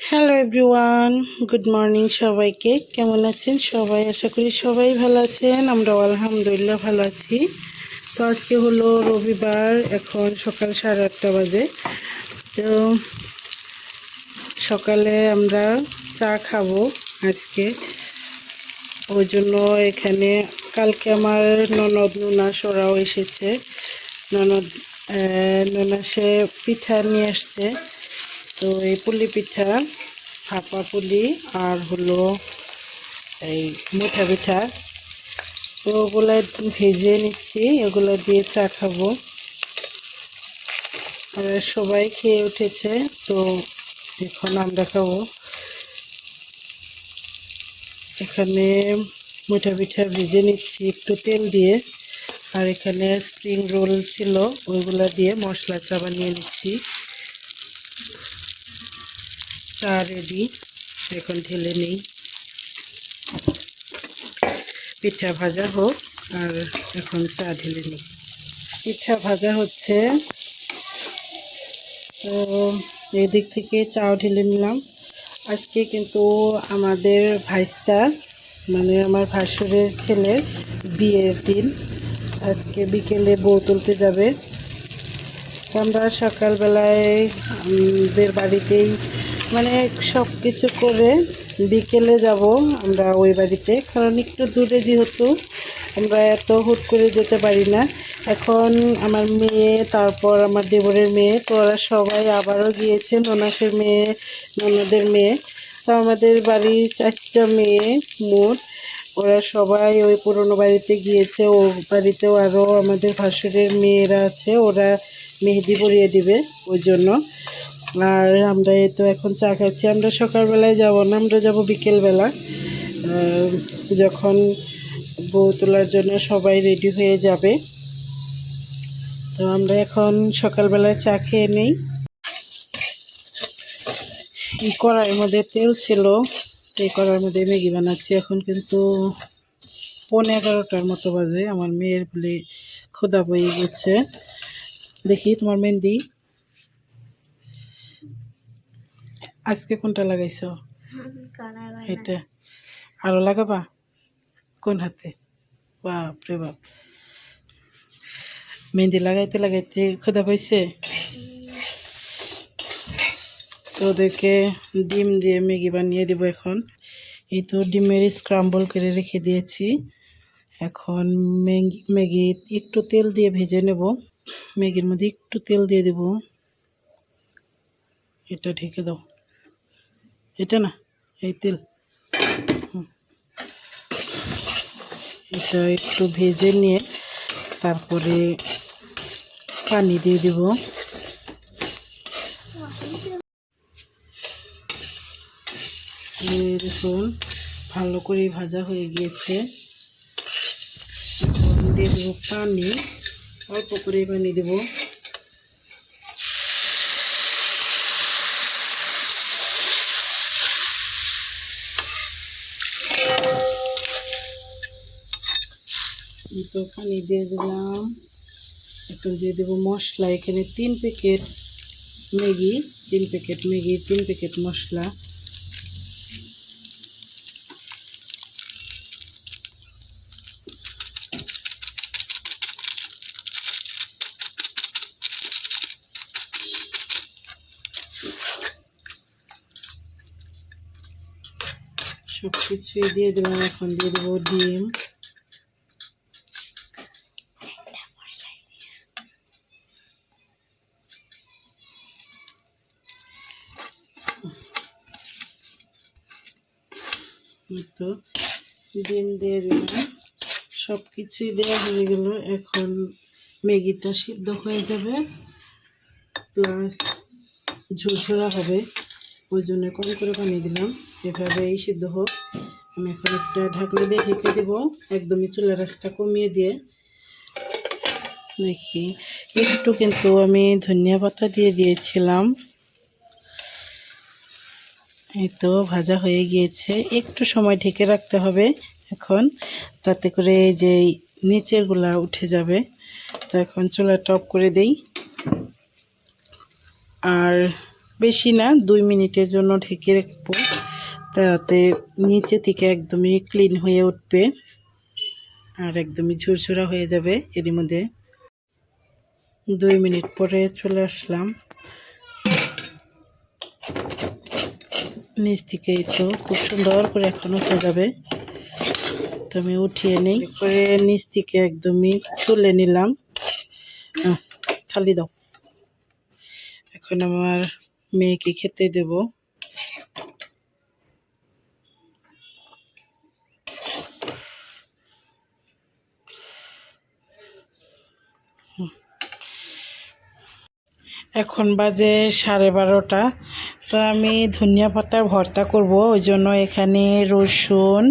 Hello everyone good morning সবাইকে। কেমন আছেন সবাই? আশা করি সবাই ভালো আছেন। আমরাও আলহামদুলিল্লাহ ভালো আছি। তো আজকে হলো রবিবার, এখন সকাল সাড়ে আটটা বাজে। তো সকালে আমরা চা খাব আজকে। ওই জন্য এখানে কালকে আমার ননদ নুনাস ওরাও এসেছে। ননদ নুনাসে পিঠা নিয়ে আসছে। তো এই পুলি পিঠা ভাপা পুলি আর হলো এই মুঠা পিঠা। তো ওগুলো ভেজে নিচ্ছি এগুলো দিয়ে চা খাব। আর সবাই খেয়ে উঠেছে, তো এখন আমরা খাব। এখানে মুঠা পিঠা ভেজে নিচ্ছি, একটু তেল দিয়ে। আর এখানে স্প্রিং রোল ছিল, ওইগুলো দিয়ে মশলা চা বানিয়ে নিচ্ছি। চা রেডি এখন ঢেলে নেই। পিঠা ভাজা হোক, আর এখন চা ঢেলে নিই। পিঠা ভাজা হচ্ছে, তো এদিক থেকে চাও ঢেলে নিলাম। আজকে কিন্তু আমাদের ভাইস্তা মানে আমার ভাসুরের ছেলের বিয়ের দিন। আজকে বিকেলে বউ তুলতে যাবে। আমরা সকালবেলায় বাড়িতেই মানে সব কিছু করে বিকেলে যাব আমরা ওই বাড়িতে, কারণ একটু দূরে যেহেতু আমরা এত হুট করে যেতে পারি না। এখন আমার মেয়ে, তারপর আমার দেবরের মেয়ে, তো ওরা সবাই আবারও গিয়েছে, ননাসের মেয়ে, ননদের মেয়ে। তো আমাদের বাড়ির চারটা মেয়ে মোট। ওরা সবাই ওই পুরনো বাড়িতে গিয়েছে, ও বাড়িতেও আরও আমাদের ভাসুরের মেয়েরা আছে, ওরা মেহেদি পরিয়ে দিবে ওই জন্য। আর আমরা এই তো এখন চা খাচ্ছি আমরা সকালবেলায় যাব না, আমরা যাব বিকেলবেলা। যখন বউ তোলার জন্য সবাই রেডি হয়ে যাবে। তো আমরা এখন সকালবেলায় চা খেয়ে নেই। এই কড়াইয়ের মধ্যে তেল ছিল। এই কড়াইয়ের মধ্যে ম্যাগি বানাচ্ছি। এখন কিন্তু পনেরো এগারোটার মতো বাজে। আমার মেয়ের বলে ক্ষুদা বয়ে গেছে। দেখি তোমার মেহেন্দি। আজকে কোনটা লাগাইছো? এটা আরও লাগাবা? কোন হাতে? বাপ রে বাপ। মেহেন্দি লাগাইতে লাগাইতে ক্ষুদা পাইছে? তো ওদেরকে ডিম দিয়ে ম্যাগি বানিয়ে দেবো এখন। এই তো ডিমের স্ক্রাম্বল করে রেখে দিয়েছি। এখন ম্যাগি ম্যাগি একটু তেল দিয়ে ভেজে নেব। ম্যাগির মধ্যে একটু তেল দিয়ে দেব। এটা ঢেকে দাও। এটা না, এই তেল। এটা একটু ভেজে নিয়ে তারপরে পানি দিয়ে দেব। দেখুন ভালো করে ভাজা হয়ে গিয়েছে। দিয়ে দেবো পানি, অল্প করে পানি দেবো। তো পানি দিয়ে দিলাম। এখন দিয়ে দেবো মশলা। এখানে তিন প্যাকেট ম্যাগি, তিন প্যাকেট ম্যাগি, তিন প্যাকেট মশলা। সব কিছুই দিয়ে দিলাম। এখন দিয়ে দেবো ডিম। এই তো ডিম দিয়ে দিলাম। সব কিছুই দেওয়া হয়ে গেল। এখন ম্যাগিটা সিদ্ধ হয়ে যাবে। প্লাস ঝুরঝুরা হবে। ওই জন্য কম করে পানি দিলাম। এভাবেই সিদ্ধ হোক। আমি এখন একটা ঢাকনি দিয়ে ঢেকে দেবো। একদমই চুলার রাসটা কমিয়ে দিয়ে। দেখি। একটু কিন্তু আমি ধনিয়া পাতা দিয়ে দিয়েছিলাম। এই তো ভাজা হয়ে গিয়েছে। একটু সময় ঢেকে রাখতে হবে এখন, তাতে করে যে নিচেরগুলা উঠে যাবে। তো এখন চুলা টপ করে দেই। আর বেশি না, দুই মিনিটের জন্য ঢেকে রাখব, তাতে নিচে থেকে একদমই ক্লিন হয়ে উঠবে আর একদমই ঝুরঝুরা হয়ে যাবে এরই মধ্যে। দুই মিনিট পরে চলে আসলাম। নিচ থেকে তো খুব সুন্দর করে এখন উঠে যাবে। তো আমি উঠিয়ে নিই। করে নিচ থেকে একদমই তুলে নিলাম। থালি দাও। এখন আমার মেয়েকে খেতে দেব। এখন বাজে সাড়ে বারোটা। তো আমি ধনিয়া পাতার ভর্তা করব, ওই জন্য এখানে রসুন,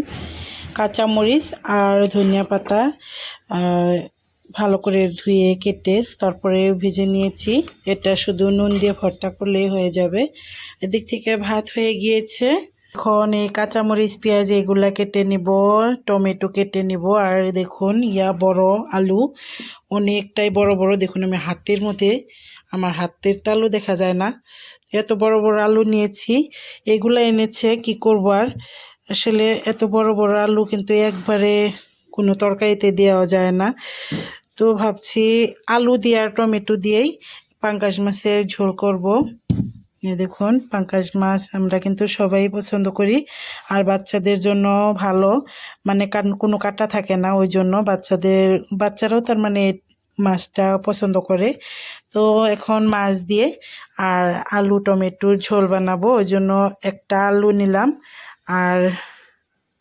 কাঁচামরিচ আর ধনিয়া পাতা ভালো করে ধুয়ে কেটে তারপরে ভেজে নিয়েছি। এটা শুধু নুন দিয়ে ভর্তা করলেই হয়ে যাবে। এদিক থেকে ভাত হয়ে গিয়েছে। এখন এই কাঁচামরিচ, পেঁয়াজ এগুলা কেটে নিব, টমেটো কেটে নিব। আর দেখুন, ইয়া বড় আলু, অনেকটাই বড় বড়। দেখুন, আমি হাতের মধ্যে আমার হাতের তালু দেখা যায় না। এত বড় বড় আলু নিয়েছি, এগুলা এনেছে, কি করব আর? আসলে এত বড় বড় আলু কিন্তু একবারে কোনো তরকারিতে দেওয়া যায় না। তো ভাবছি আলু দিয়ে আর টমেটো দিয়েই পাঙ্কাশ মাছের ঝোল করব। দেখুন, পাঙ্কাশ মাছ আমরা কিন্তু সবাই পছন্দ করি, আর বাচ্চাদের জন্য ভালো। মানে কোনো কাটা থাকে না, ওই জন্য বাচ্চাদের বাচ্চারাও তার মানে মাছটা পছন্দ করে। তো এখন মাছ দিয়ে আর আলু, টমেটোর ঝোল বানাবো। ওই জন্য একটা আলু নিলাম আর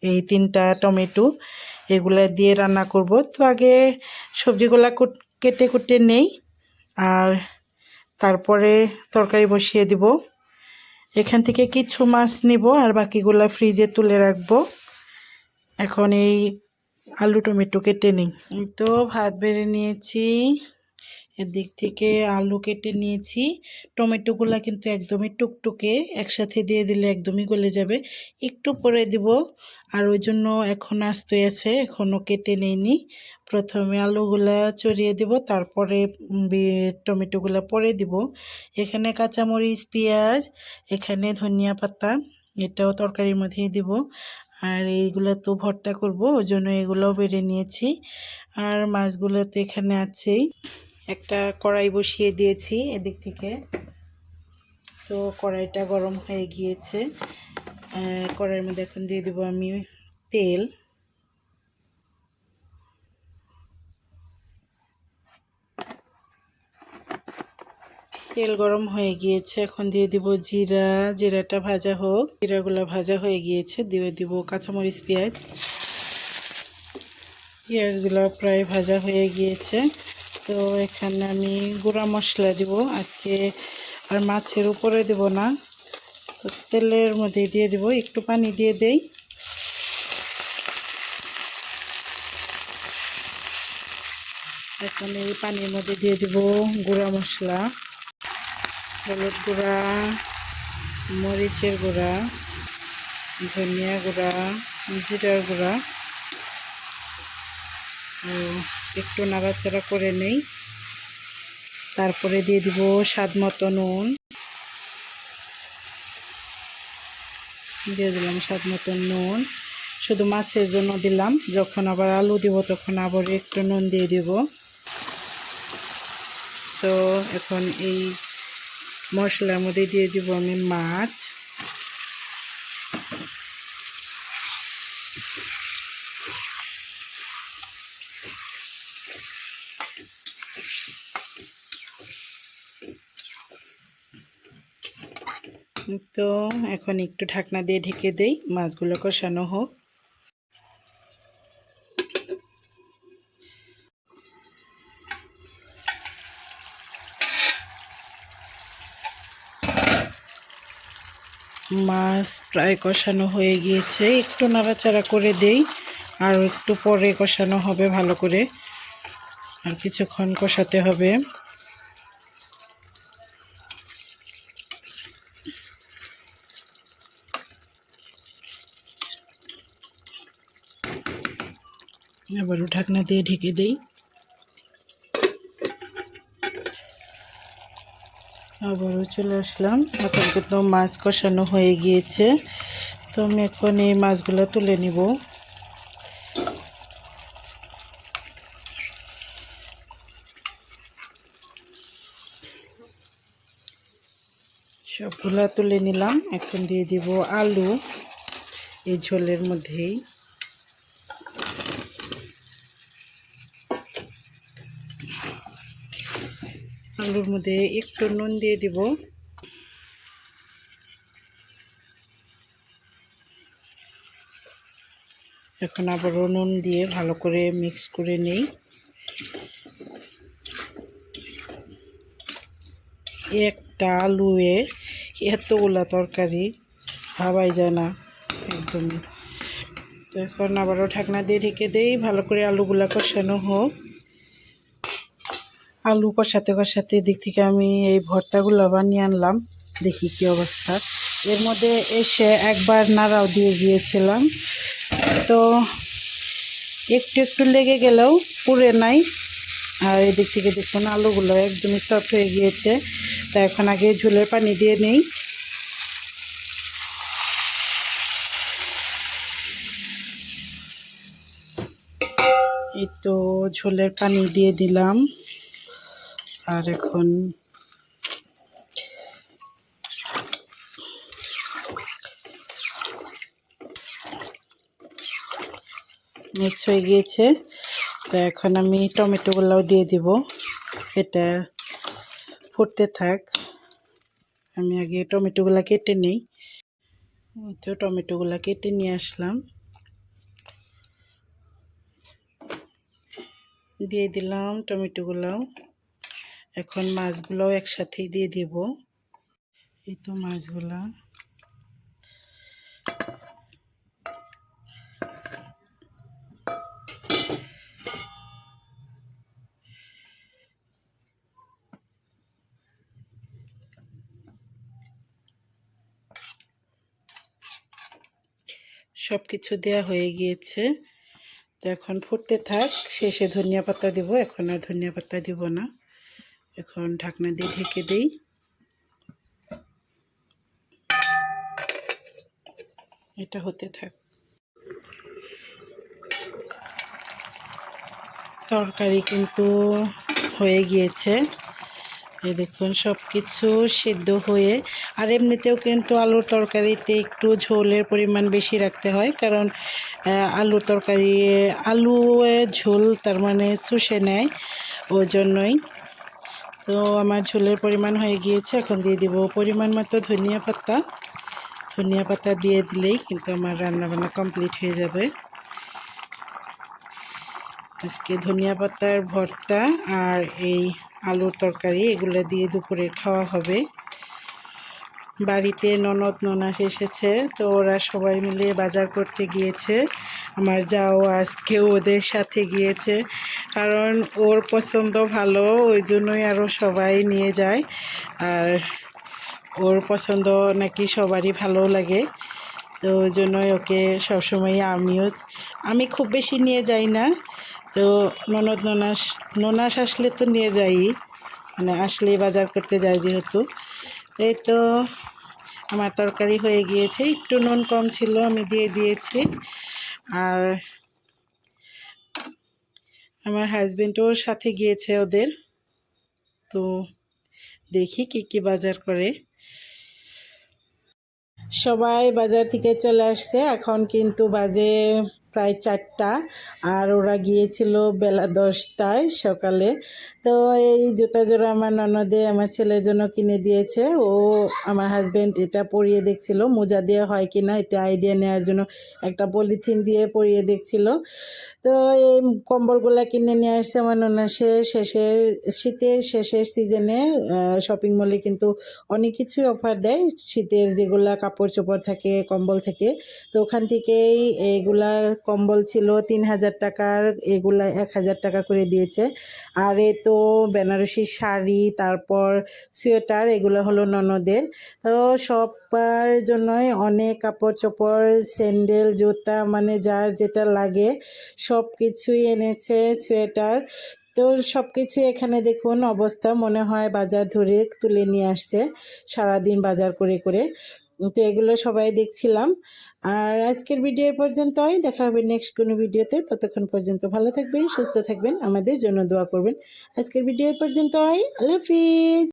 এই তিনটা টমেটো এগুলা দিয়ে রান্না করব। তো আগে সবজিগুলা কুট- কেটে নেই আর তারপরে তরকারি বসিয়ে দিব। এখান থেকে কিছু মাছ নিব আর বাকিগুলা ফ্রিজে তুলে রাখব। এখন এই আলু টমেটো কেটে নিই। তো ভাত বেড়ে নিয়েছি। এদিক থেকে আলু কেটে নিয়েছি। টমেটোগুলা কিন্তু একদমই টুকটুকে একসাথে দিয়ে দিলে একদমই গলে যাবে। একটু পরে দিব। আর ওই জন্য এখন আস্তে আছে এখনও কেটে নেইনি। প্রথমে আলুগুলা চড়িয়ে দিব, তারপরে টমেটোগুলা পরে দিব। এখানে কাঁচামরিচ, পেঁয়াজ, এখানে ধনিয়া পাতা, এটাও তরকারির মধ্যেই দিব। আর এইগুলো তো ভর্তা করব, ওই জন্য এগুলোও বেড়ে নিয়েছি। আর মাছগুলো তো এখানে আছেই। একটা কড়াই বসিয়ে দিয়েছি এদিক থেকে। তো কড়াইটা গরম হয়ে গিয়েছে। কড়াইয়ের মধ্যে এখন দিয়ে দেবো আমি তেল। তেল গরম হয়ে গিয়েছে। এখন দিয়ে দিব জিরা। জিরাটা ভাজা হোক। জিরাগুলো ভাজা হয়ে গিয়েছে। দিয়ে দিব কাঁচামরিচ, পেঁয়াজ। পেঁয়াজগুলো প্রায় ভাজা হয়ে গিয়েছে। তো এখানে আমি গুঁড়া মশলা দিব। আজকে আর মাছের উপরে দেব না। তো তেলের মধ্যে দিয়ে দিব। একটু পানি দিয়ে দেই। এখন এই পানির মধ্যে দিয়ে দিব গুঁড়া মশলা। হলুদ গুঁড়া, মরিচের গুঁড়া, ধনিয়া গুঁড়া, জিরার গুঁড়া। একটু নাড়াচাড়া করে নেই। তারপরে দিয়ে দিব স্বাদ মতো নুন। দিয়ে দিলাম স্বাদ মতো নুন। শুধু মাছের জন্য দিলাম। যখন আবার আলু দিব, তখন আবার একটু নুন দিয়ে দিব। তো এখন এই মশলার মধ্যে দিয়ে দিব আমি মাছ। তো এখন একটু ঢাকনা দিয়ে ঢেকে দেই, মাছগুলো কষানো হোক। মাছ প্রায় কষানো হয়ে গিয়েছে। একটু নাড়াচাড়া করে দেই, আর একটু পরে কষানো হবে ভালো করে। আর কিছুক্ষণ কষাতে হবে। আবারও ঢাকনা দিয়ে ঢেকে দেই। আবারও চলে আসলাম। এখন কিন্তু মাছ কষানো হয়ে গিয়েছে। তো আমি এখন এই মাছগুলো তুলে নিব। সবগুলা তুলে নিলাম। এখন দিয়ে দিব আলু। এই ঝোলের মধ্যেই। আলুর মধ্যে একটু নুন দিয়ে দিব। এখন আবারও নুন দিয়ে ভালো করে মিক্স করে নেই। একটা আলুয়ে এতগুলা তরকারি ভাবাই যায় না, একদম। তো এখন আবারও ঢাকনা দিয়ে ঢেকে দেই, ভালো করে আলুগুলা কষানো হোক। আলু কষাতে কষাতে দিক থেকে আমি এই ভর্তাগুলো বানিয়ে আনলাম। দেখি কি অবস্থা। এর মধ্যে এসে একবার নাড়াও দিয়ে গিয়েছিলাম তো একটু একটু লেগে গেলেও পুড়ে নাই। আর এদিক থেকে দেখুন আলুগুলো একদমই সফট হয়ে গিয়েছে। তা এখন আগে ঝোলের পানি দিয়ে নেই। এই তো ঝোলের পানি দিয়ে দিলাম। আর এখন মিক্স হয়ে গিয়েছে। তো এখন আমি টমেটোগুলোও দিয়ে দিব। এটা ফুটতে থাক। আমি আগে টমেটোগুলো কেটে নিই। তো টমেটোগুলো কেটে নিয়ে আসলাম। দিয়ে দিলাম টমেটোগুলোও। এখন মাছগুলোও একসাথেই দিয়ে দেব। এই তো মাছগুলা। সব কিছু দেওয়া হয়ে গিয়েছে। তো এখন ফুটতে থাক, শেষে ধনিয়া পাতা দিব। এখন আর ধনিয়া পাতা দিব না। এখন ঢাকনা দিয়ে ঢেকে দিই। এটা হতে থাক। তরকারি কিন্তু হয়ে গিয়েছে। এই দেখুন সব কিছু সিদ্ধ হয়ে, আর এমনিতেও কিন্তু আলুর তরকারিতে একটু ঝোলের পরিমাণ বেশি রাখতে হয়, কারণ আলুর তরকারি আলু ঝোল তার মানে চুষে নেয় ওই জন্যই তো আমার ঝোলের পরিমাণ হয়ে গিয়েছে, এখন দিয়ে দিব পরিমাণ মতো ধনিয়া পাতা। ধনিয়া পাতা দিয়ে দিলেই কিন্তু আমার রান্নাবান্না কমপ্লিট হয়ে যাবে। আজকে ধনিয়া পাতার ভর্তা আর এই আলুর তরকারি, এগুলো দিয়ে দুপুরে খাওয়া হবে। বাড়িতে ননদ, ননাস এসেছে, তো ওরা সবাই মিলে বাজার করতে গিয়েছে। আমার যাও, আজকে ওদের সাথে গিয়েছে। কারণ ওর পছন্দ ভালো, ওই জন্যই আরও সবাই নিয়ে যায়। আর ওর পছন্দ নাকি সবারই ভালো লাগে। তো ওই জন্যই ওকে সবসময় আমিও, আমি খুব বেশি নিয়ে যাই না। তো ননদ, ননাস ননাস আসলে তো নিয়ে যাই। মানে আসলে বাজার করতে যাই যেহেতু। এই তো আমার তরকারি হয়ে গিয়েছে। একটু নুন কম ছিল, আমি দিয়ে দিয়েছি। আর আমার হাজবেন্ডও সাথে গিয়েছে ওদের। তো দেখি কি কি বাজার করে। সবাই বাজার থেকে চলে আসছে। এখন কিন্তু বাজে প্রায় চারটা আর ওরা গিয়েছিল বেলা দশটায় সকালে। তো এই জুতা জোড়া আমার ননদে আমার ছেলের জন্য কিনে দিয়েছে। ও আমার হাজব্যান্ড এটা পরিয়ে দেখছিল, মোজা দিয়ে হয় কি না এটা আইডিয়া নেওয়ার জন্য একটা পলিথিন দিয়ে পরিয়ে দেখছিল। তো এই কম্বলগুলো কিনে নিয়ে আসছে আমার ননাসে শেষের শীতের শেষের সিজনে শপিং মলে কিন্তু অনেক কিছুই অফার দেয়। শীতের যেগুলা কাপড় চোপড় থাকে, কম্বল থাকে, তো ওখান থেকেই এইগুলা কম্বল ছিল তিন হাজার টাকার, এগুলা এক হাজার টাকা করে দিয়েছে। আর এ তো বেনারসি শাড়ি, তারপর সোয়েটার, এগুলো হলো ননদের। তো সবার জন্যই অনেক কাপড় চোপড় স্যান্ডেল, জুতা মানে যার যেটা লাগে সব কিছুই এনেছে সোয়েটার। তো সব কিছু এখানে দেখুন, অবস্থা মনে হয় বাজার ধরে তুলে নিয়ে আসছে, সারাদিন বাজার করে করে। তো এগুলো সবাই দেখছিলাম। আর আজকের ভিডিও পর্যন্তই। দেখা হবে নেক্সট কোনো ভিডিওতে ততক্ষণ পর্যন্ত ভালো থাকবেন, সুস্থ থাকবেন। আমাদের জন্য দোয়া করবেন। আজকের ভিডিও পর্যন্তই। আল্লাহ হাফিজ।